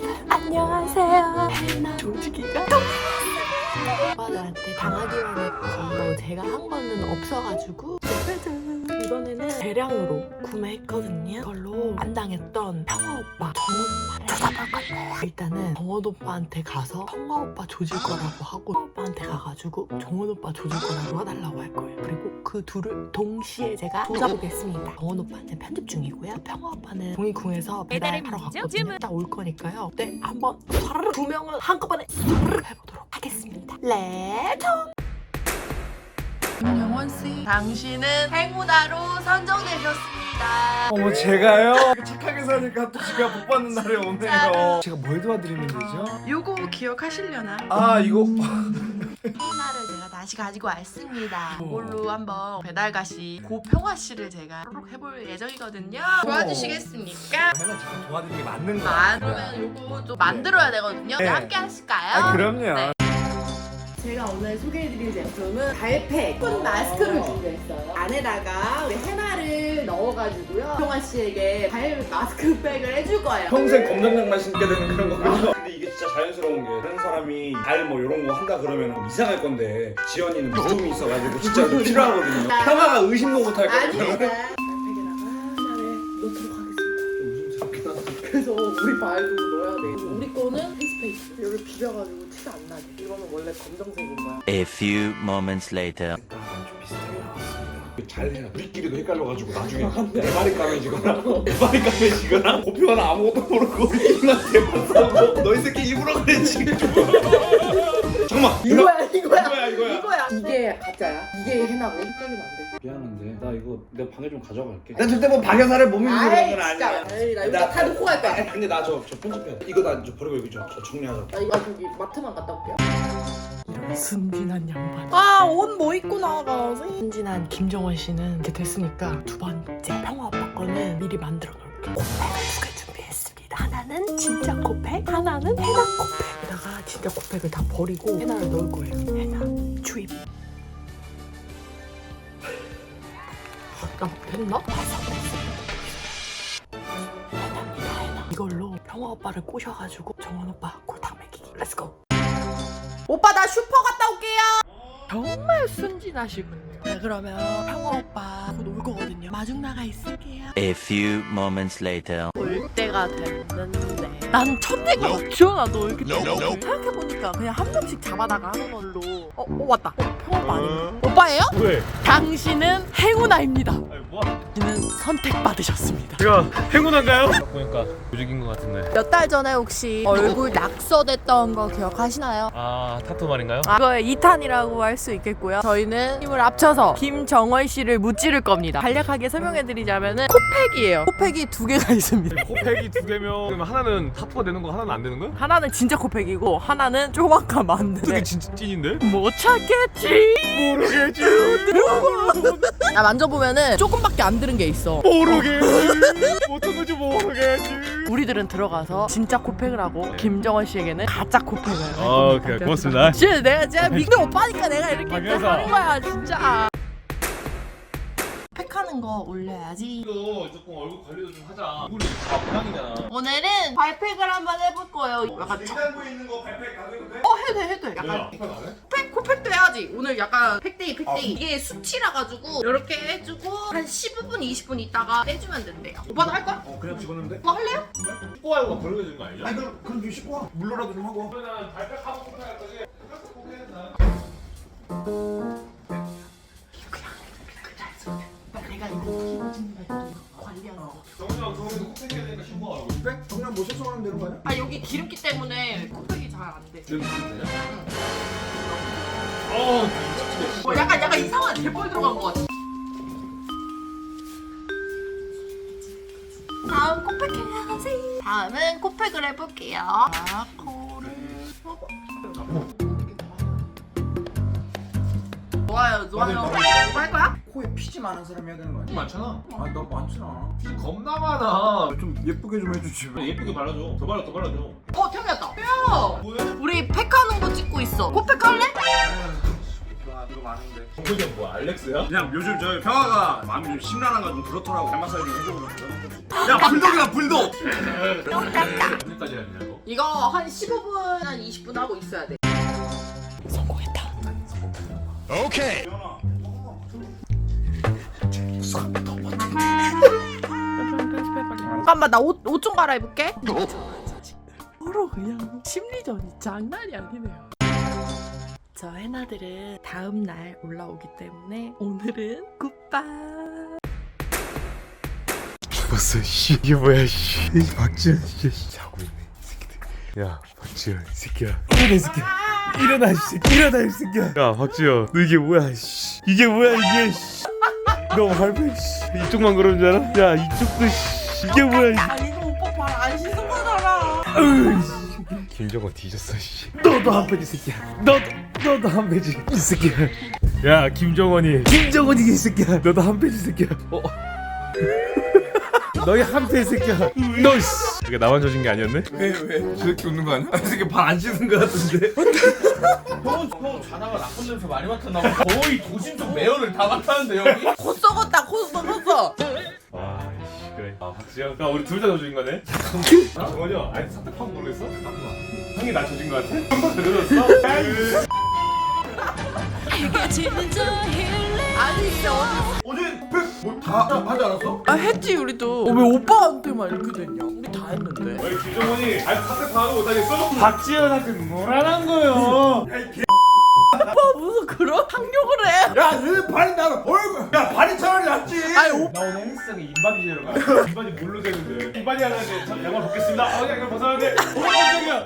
여러분 안녕하세요. 헬나 조지기가 오빠들한테 당하기만 했고 제가 한 거는 없어가지고. 짜잔 이번에는 대량으로 구매했거든요. 이걸로 안 당했던 평화 오빠 정원 오빠를 찾아볼 건데요. 일단은 정원 오빠한테 가서 평화 오빠 조질 거라고 하고 평화 오빠한테 가가지고 정원 오빠 조질 거라고 해달라고 할 거예요. 그리고 그 둘을 동시에 제가 조져보겠습니다. 정원 오빠는 편집 중이고요. 평화 오빠는 종이궁에서 배달하러 갔거든요. 딱올 거니까요. 네 한번 두 명은 한꺼번에 해보도록 하겠습니다. 렛츠 김영원 씨, 당신은 행운아로 선정되셨습니다. 어머 제가요? 착하게 사니까 또 제가 못 받는 날이 오네요 제가 뭘 도와드리면 되죠? 요거 기억하시려나? 아 이거 행운아를 제가 다시 가지고 왔습니다. 이걸로 한번 배달가시 고평화 씨를 제가 해볼 예정이거든요. 도와주시겠습니까? 해나 제가 도와드리는 게 맞는 거야 아, 그러면 요거 좀 만들어야 되거든요. 네. 함께 하실까요? 아 그럼요 네. 제가 오늘 소개해드릴 제품은 발팩 폰 마스크를 준비했어요. 안에다가 우리 헤나를 넣어가지고요. 평화 씨에게 발 마스크팩을 해줄 거예요. 평생 검정약만 신게 되는 그런 거군요 근데 이게 진짜 자연스러운 게 다른 사람이 달 뭐 이런 거 한다 그러면 이상할 건데 지연이는 무좀이 있어가지고 진짜 좀 필요하거든요 평화가 의심도 못할 거예요 아닙니다. 발팩에다가 헤나를 넣도록 하겠습니다. 조심스럽긴 한데 그래서 우리 발도 넣어야 돼. 우리 거는 페이스페이스. 여기 비벼가지고 티가 안 나게. 이거는 원래 검정색인 거야. A few moments later. 약간 좀 비슷하게 나왔습니다 잘해요 우리끼리도 헷갈려가지고 나중에 내 말이 까매지거나 내 말이 까매지거나 고표는 아무것도 모르고 이한테만 써고 너희 새끼 입으로 그랬지 잠깐만 이거야. 이거야 이거야 이거야. 이게 가짜야. 이게 해나고 헷갈리면 안 돼. 이거 내 방에 좀 가져갈게. 난 절대 뭐 믿는 아이, 그런 건 진짜. 아니야. 에이, 나 이거 나- 다 놓고 갈 거야. 근데 나 저 저 편집해야 돼. 이거 나저 버리고 여기 저, 저 정리하자 나 이거 저기 마트만 갔다 올게요. 순진한 양반. 아옷 뭐 입고 나가. 순진한 김정원 씨는 이렇게 됐으니까 두 번째 평화 오빠 거는 미리 만들어 놓을게. 코팩을 두개 준비했습니다. 하나는 진짜 코팩 하나는 해나 코팩에다가 진짜 코팩을 다 버리고 해나를 넣을 거예요 해나 이걸로 평화 오빠를 꼬셔가지고 정원 오빠 골탕 먹이기 렛츠고 오빠 나 슈퍼 갔다 올게요. 정말 순진하시군요. 네, 그러면 평화 오빠 곧 올 거거든요. 마중 나가 있을게요. A few moments later. 올 때가 됐는데 난 천대가 없죠. 나도 이렇게 생각해보니까 그냥 한 명씩 잡아다가 하는 걸로 어, 어 왔다. 어, 평화 오빠 아닌가? 오빠예요? 왜? 당신은 행운아입니다. 뭐 야 당신은 선택받으셨습니다. 제가 행운한가요? 보니까 조직인 것 같은데 몇 달 전에 혹시 얼굴 낙서됐던 거 기억하시나요? 아 타투 말인가요? 아, 이거의 2탄이라고 할 수 있겠고요. 저희는 힘을 합쳐서 김정원 씨를 무찌를 겁니다. 간략하게 설명해드리자면은 코팩이에요. 코팩이 두 개가 있습니다. 코팩이 두 개면 그러면 하나는 타투가 되는 거 하나는 안 되는 거야? 하나는 진짜 코팩이고 하나는 조만간 만드네. 그게 진짜 찐인데? 못 찾겠지. 모르겠지 나 만져보면은 조금밖에 안 들은 게 있어. 모르겠지 어떤 건지 모르겠지 우리들은 들어가서 진짜 코팩을 하고 김정원 씨에게는 가짜 코팩을. 할 아, 겁니다. 오케이, 고맙습니다. 진짜 내가 진짜 믿는 오빠니까 내가 이렇게 당연하다. 하는 거야 진짜. 팩하는 거 올려야지. 이거 조금 얼굴 관리도 좀 하자 얼굴이 다 모양이잖아 오늘은 발팩을 한번 해볼 거예요. 약간 저... 냉장고에 있는 거 발팩 가도 돼? 어 해도 돼 해도 돼. 약간 안 해? 팩 코팩도 해야지. 오늘 약간 팩데이 팩데이. 이게 수치라 가지고 이렇게 해주고 한 15분 20분 있다가 빼주면 된대요. 오빠도 할 거야? 어 그냥 집었는데? 오빠 할래요? 씻고 하고 버리고 주는 거 아니죠? 아니 그럼 그럼 좀 씻고 와 물로라도 좀 하고 그러면 발백하고 코팩 할 거지? 코팩 했나? 내가 되니까 신고 그래? 정말 뭐 신청하면 되는 거 아니야? 아 여기 기름기 때문에 코팩이 잘 안 돼. 지금? 어 어, 약간 약간 이상한 개뻘 들어간 것 같아. 다음 코팩 해야지. 다음은 코팩을 해볼게요. 자, 코를 하고. 좋아요, 좋아요. 나도, 뭐할 거야? 코에 피지 많은 사람이 해야 되는 거 아니야? 많잖아 아나 많잖아 피 겁나 많아 좀 예쁘게 좀 해주지 예쁘게 발라줘 더 발라 더 발라줘 어, 태어났다. 야, 뭐해? 우리 팩하는 거 찍고 있어. 코팩 할래? 이거 많은데 정훈이 뭐야 알렉스야? 그냥 요즘 저 평화가 마음이 좀 심란한가 좀 그렇더라고 잘 마사지 좀 해주고 야 불독이다 불독 언제까지 해야 되냐고? 이거 한 15분, 한 20분 하고 있어야 돼. 성공했다. 잠깐만 나 옷 옷 좀 갈아입을게. 서로 그냥 심리전이 장난이 아니네요. 저 해나들은 다음 날 올라오기 때문에 오늘은 굿밤. 죽었어 씨 이게 뭐야 씨. 박지현 씨 자고 있네 이 새끼들. 야 박지현 이 새끼야. 일어나 이 새끼야. 일어나 이 새끼 일어나 이 새끼야. 야 박지현. 너 이게 뭐야 씨. 이게 뭐야 이게 씨너 할배 씨. 이쪽만 그런 줄 알아? 야 이쪽도 씨 이게 뭐야 이아 이거 오빠 발 안 씻은 거잖아. 으이, 씨. 김정은 뒤졌어 씨 너도 한 패지 새끼야 너도 너도 한 패지 이 새끼야 야 김정은이 김정은이 이 새끼야 너도 한 패지 새끼야 어 너희 한패 새끼야 너씨 이게 나만 져진 게 아니었네? 왜 왜 저 새끼 웃는 거 아니야? 아, 이 새끼 발안 씻은 거 같은데 형은 형 자다가 나쁜 냄새 많이 맡았나 봐. 거의 도심 쪽 매연을 다 맡았는데 형이. 곧 썩었다. 곧 썩었어. 아 박지영 야 우리 둘 다 져진 거네 아 정원이야 아니 사탕 모르겠어? 형이 나 져진 거 같아? 한번 들어줬어? 아니 진짜 어디 어제 뭐다 하지 않았어? 아 했지 우리도. 어, 왜 오빠한테만 이렇게 됐냐? 우리 다 했는데. 아니 김정원이 아니 바로 못하겠어? 박지현한테 뭐라는 거요 무슨 그런 학욕을 해? 야왜 발이 나 얼굴 야. 발이 차라리 낫지. 아니 오 나 오늘 헬스장에 인바디 재러 가 인바디 뭘로 재는데? 인바디 하는데 저 양말 벗겠습니다. 어 양말 벗었는데 어 깜짝이야.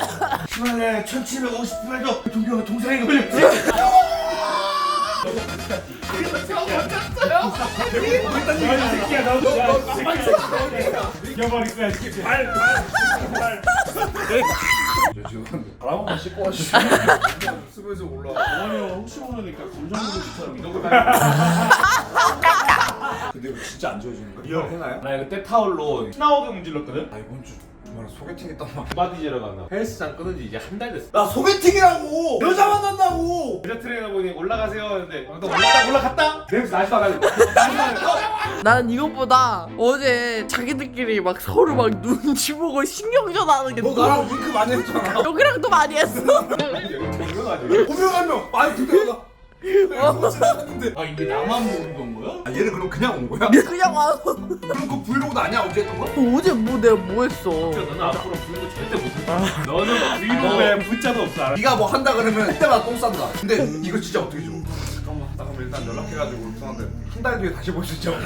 시간에 1750분에도 동경아 동생이 걸렸지 이 새끼야 너도 야. 이겨버릴 거야 이 새끼 발 발발 바람 한번 씻고 와주시 습에서 올라와 아니 혹시 모르니까 검정고무신처럼 이런 거 다니는 근데 이거 진짜 안 지워지는 거야? 이거 해나요? 나 이거 때타올로 나오게 문질렀거든? 아 이번 주 정말 소개팅 했단 말이야 바디 재러 간다. 헬스장 끊은 지 이제 한 달 됐어. 나 소개팅이라고 여자 만난다고 여자 트레이너분이 올라가세요 했는데 또 올라가 올라갔다? 냄새 나지 마가지고 나는 이것보다 어제 자기들끼리 막 서로 막 눈치 보고 신경전 하는 게너 나랑 윙크 많이 했잖아 여기랑 도 많이 했어. 오명 한명 많 이 듣다가 아 이게 나만 모르는 건 거야? 아 얘는 그럼 그냥 온 거야? 그냥 와서 그럼 그 브이로그도 아니야 어제 했던 거? 어제 뭐 내가 뭐 했어? 너는 앞으로 브이로그 절대 못해 너는 브이로그에 문자도 없어 알아? 네가 뭐 한다 그러면 그때마다 똥 싼다 근데 이거 진짜 어떻게 줘? 잠깐만 나 그럼 일단 연락해가지고 죄송한데 한 달 뒤에 다시 볼 수 있죠?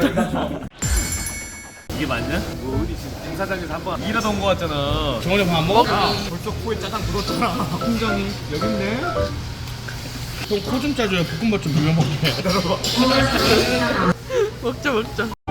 이게 맞냐? 뭐 어디 지금 공사장에서 한번 일하던 거 같잖아 정원이 밥안 먹어? 야 벌써 코에 짜장 묻었잖아 홍정이 여기 있네 형코좀 짜줘요 볶음밥 좀 비벼 먹게 먹자 먹자.